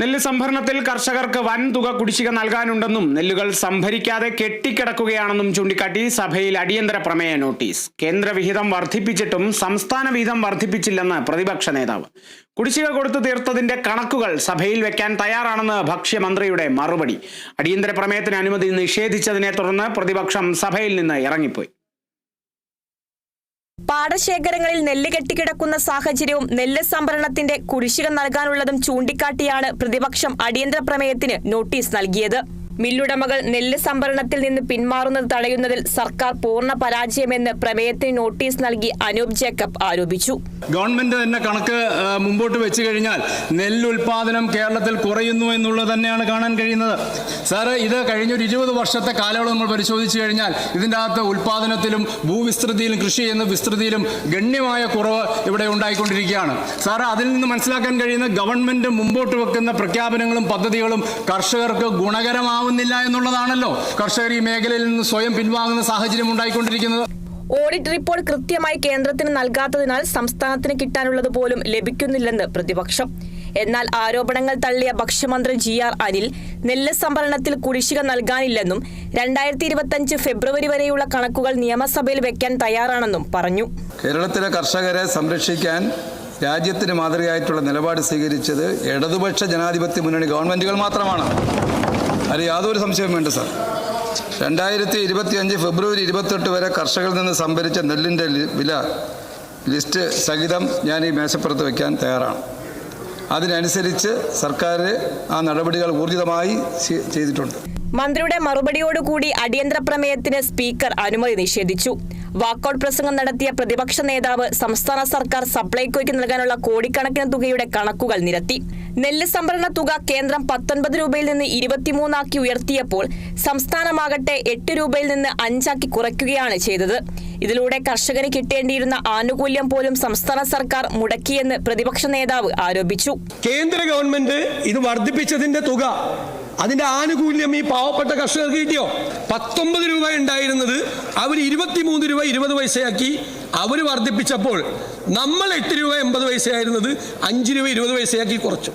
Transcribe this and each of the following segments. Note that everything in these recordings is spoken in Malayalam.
നെല്ല് സംഭരണത്തിൽ കർഷകർക്ക് വൻ തുക കുടിശ്ശിക നൽകാനുണ്ടെന്നും നെല്ലുകൾ സംഭരിക്കാതെ കെട്ടിക്കിടക്കുകയാണെന്നും ചൂണ്ടിക്കാട്ടി സഭയിൽ അടിയന്തര പ്രമേയ നോട്ടീസ്. കേന്ദ്ര വിഹിതം വർദ്ധിപ്പിച്ചിട്ടും സംസ്ഥാന വിഹിതം വർദ്ധിപ്പിച്ചില്ലെന്ന് പ്രതിപക്ഷ നേതാവ്. കുടിശ്ശിക കൊടുത്തു തീർത്തതിന്റെ കണക്കുകൾ സഭയിൽ വെക്കാൻ തയ്യാറാണെന്ന് ഭക്ഷ്യമന്ത്രിയുടെ മറുപടി. അടിയന്തര പ്രമേയത്തിന് അനുമതി നിഷേധിച്ചതിനെ തുടർന്ന് പ്രതിപക്ഷം സഭയിൽ നിന്ന് ഇറങ്ങിപ്പോയി. പാടശേഖരങ്ങളിൽ നെല്ല് കെട്ടിക്കിടക്കുന്ന സാഹചര്യവും നെല്ല് സംഭരണത്തിന്റെ കുടിശ്ശിക നൽകാനുള്ളതും ചൂണ്ടിക്കാട്ടിയാണ് പ്രതിപക്ഷം അടിയന്തര പ്രമേയത്തിന് നോട്ടീസ് നൽകിയത്. മില്ലുടമകൾ നെല്ല് സംഭരണത്തിൽ നിന്ന് പിന്മാറുന്നത് തടയുന്നതിൽ സർക്കാർ പൂർണ പരാജയമെന്ന് പ്രമേയത്തിന് നോട്ടീസ് നൽകി അനൂപ് ജേക്കബ് ആരോപിച്ചു. ഗവൺമെന്റ് തന്നെ കണക്ക് മുമ്പോട്ട് വെച്ച് കഴിഞ്ഞാൽ നെല്ല് ഉൽപാദനം കേരളത്തിൽ കുറയുന്നു എന്നുള്ളത് തന്നെയാണ് കാണാൻ കഴിയുന്നത്. സാറ് ഇത് കഴിഞ്ഞ ഒരു ഇരുപത് വർഷത്തെ കാലയളവ് നമ്മൾ പരിശോധിച്ചു കഴിഞ്ഞാൽ ഇതിന്റെ അകത്ത് ഉൽപാദനത്തിലും ഭൂവിസ്തൃതിയിലും കൃഷി ചെയ്യുന്ന വിസ്തൃതിയിലും ഗണ്യമായ കുറവ് ഇവിടെ ഉണ്ടായിക്കൊണ്ടിരിക്കുകയാണ്. സാറ് അതിൽ നിന്ന് മനസ്സിലാക്കാൻ കഴിയുന്ന ഗവൺമെന്റ് മുമ്പോട്ട് വെക്കുന്ന പ്രഖ്യാപനങ്ങളും പദ്ധതികളും കർഷകർക്ക് ഗുണകരമാവുന്നില്ല എന്നുള്ളതാണല്ലോ. കർഷകർ ഈ മേഖലയിൽ നിന്ന് സ്വയം പിൻവാങ്ങുന്ന സാഹചര്യം ഉണ്ടായിക്കൊണ്ടിരിക്കുന്നത്. ഓഡിറ്റ് റിപ്പോർട്ട് കൃത്യമായി കേന്ദ്രത്തിന് നൽകാത്തതിനാൽ സംസ്ഥാനത്തിന് കിട്ടാനുള്ളത് പോലും ലഭിക്കുന്നില്ലെന്ന് പ്രതിപക്ഷം. എന്നാൽ ആരോപണങ്ങൾ തള്ളിയ ഭക്ഷ്യമന്ത്രി ജി ആർ അനിൽ നെല്ല് സംഭരണത്തിൽ കുടിശ്ശിക നൽകാനില്ലെന്നും രണ്ടായിരത്തി ഇരുപത്തിയഞ്ച് ഫെബ്രുവരി വരെയുള്ള കണക്കുകൾ നിയമസഭയിൽ വെക്കാൻ തയ്യാറാണെന്നും പറഞ്ഞു. കേരളത്തിലെ കർഷകരെ സംരക്ഷിക്കാൻ രാജ്യത്തിന് മാതൃകയായിട്ടുള്ള നിലപാട് സ്വീകരിച്ചത് ഇടതുപക്ഷ ജനാധിപത്യ മുന്നണി ഗവൺമെന്റുകൾ മാത്രമാണ്. അതിൽ യാതൊരു സംശയവും വേണ്ട സാർ. രണ്ടായിരത്തി ഇരുപത്തിയഞ്ച് ഫെബ്രുവരി ഇരുപത്തെട്ട് വരെ കർഷകരിൽ നിന്ന് സംഭരിച്ച നെല്ലിന്റെ വില ലിസ്റ്റ് സഹിതം ഞാൻ ഈ മേശപ്പുറത്ത് വയ്ക്കാൻ തയ്യാറാണ്. അതിനനുസരിച്ച് സർക്കാർ ആ നടപടികൾ ഊർജിതമായി ചെയ്തിട്ടുണ്ട്. മന്ത്രിയുടെ മറുപടിയോടുകൂടി അടിയന്തര പ്രമേയത്തിന് സ്പീക്കർ അനുമതി നിഷേധിച്ചു. വാക്കൌട്ട് പ്രസംഗം നടത്തിയ പ്രതിപക്ഷ നേതാവ് സംസ്ഥാന സർക്കാർ സപ്ലൈകോയ്ക്ക് നൽകാനുള്ള കോടിക്കണക്കിന് തുകയുടെ കണക്കുകൾ നിരത്തി. നെല്ല് സംഭരണ തുക കേന്ദ്രം പത്തൊൻപത് രൂപയിൽ നിന്ന് ഇരുപത്തിമൂന്നാക്കി ഉയർത്തിയപ്പോൾ സംസ്ഥാനമാകട്ടെ എട്ട് രൂപയിൽ നിന്ന് അഞ്ചാക്കി കുറയ്ക്കുകയാണ് ചെയ്തത്. ഇതിലൂടെ കർഷകന് കിട്ടേണ്ടിയിരുന്ന ആനുകൂല്യം പോലും സംസ്ഥാന സർക്കാർ മുടക്കിയെന്ന് പ്രതിപക്ഷ നേതാവ് ആരോപിച്ചു. കേന്ദ്ര ഗവൺമെന്റ് ഇത് വർദ്ധിപ്പിച്ചതിന്റെ തുക അതിന്റെ ആനുകൂല്യം ഈ പാവപ്പെട്ട കർഷകർക്ക് കിട്ടിയോ? പത്തൊമ്പത് രൂപ ഉണ്ടായിരുന്നത് അവർ ഇരുപത്തിമൂന്ന് രൂപ ഇരുപത് പൈസയാക്കി അവർ വർദ്ധിപ്പിച്ചപ്പോൾ നമ്മൾ എട്ട് രൂപ എൺപത് പൈസയായിരുന്നത് അഞ്ച് രൂപ ഇരുപത് പൈസയാക്കി കുറച്ചു.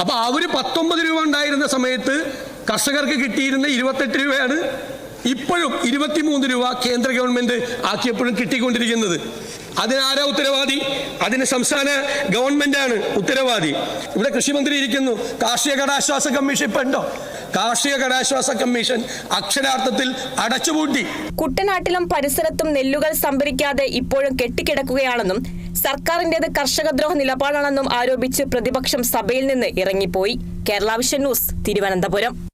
അപ്പൊ അവർ പത്തൊമ്പത് രൂപ ഉണ്ടായിരുന്ന സമയത്ത് കർഷകർക്ക് കിട്ടിയിരുന്ന ഇരുപത്തെട്ട് രൂപയാണ് ഇപ്പോഴും ഇരുപത്തിമൂന്ന് രൂപ കേന്ദ്ര ഗവൺമെന്റ് ആക്കിയപ്പോഴും കിട്ടിക്കൊണ്ടിരിക്കുന്നത്. അതിനാരാ ഉത്തരവാദി? അതിന് സംസ്ഥാന ഗവൺമെന്റാണ് ഉത്തരവാദി. ഇവിടെ കൃഷിമന്ത്രി ഇരിക്കുന്നു. കാർഷിക കടാശ്വാസ കമ്മീഷൻ ഇപ്പൊ ഉണ്ടോ? കാർഷിക കടാശ്വാസ കമ്മീഷൻ അക്ഷരാർത്ഥത്തിൽ അടച്ചുപൂട്ടി. കുട്ടനാട്ടിലും പരിസരത്തും നെല്ലുകൾ സംഭരിക്കാതെ ഇപ്പോഴും കെട്ടിക്കിടക്കുകയാണെന്നും സർക്കാരിന്റേത് കർഷകദ്രോഹ നിലപാടാണെന്നും ആരോപിച്ച് പ്രതിപക്ഷം സഭയിൽ നിന്ന് ഇറങ്ങിപ്പോയി. Kerala vision news Thiruvananthapuram.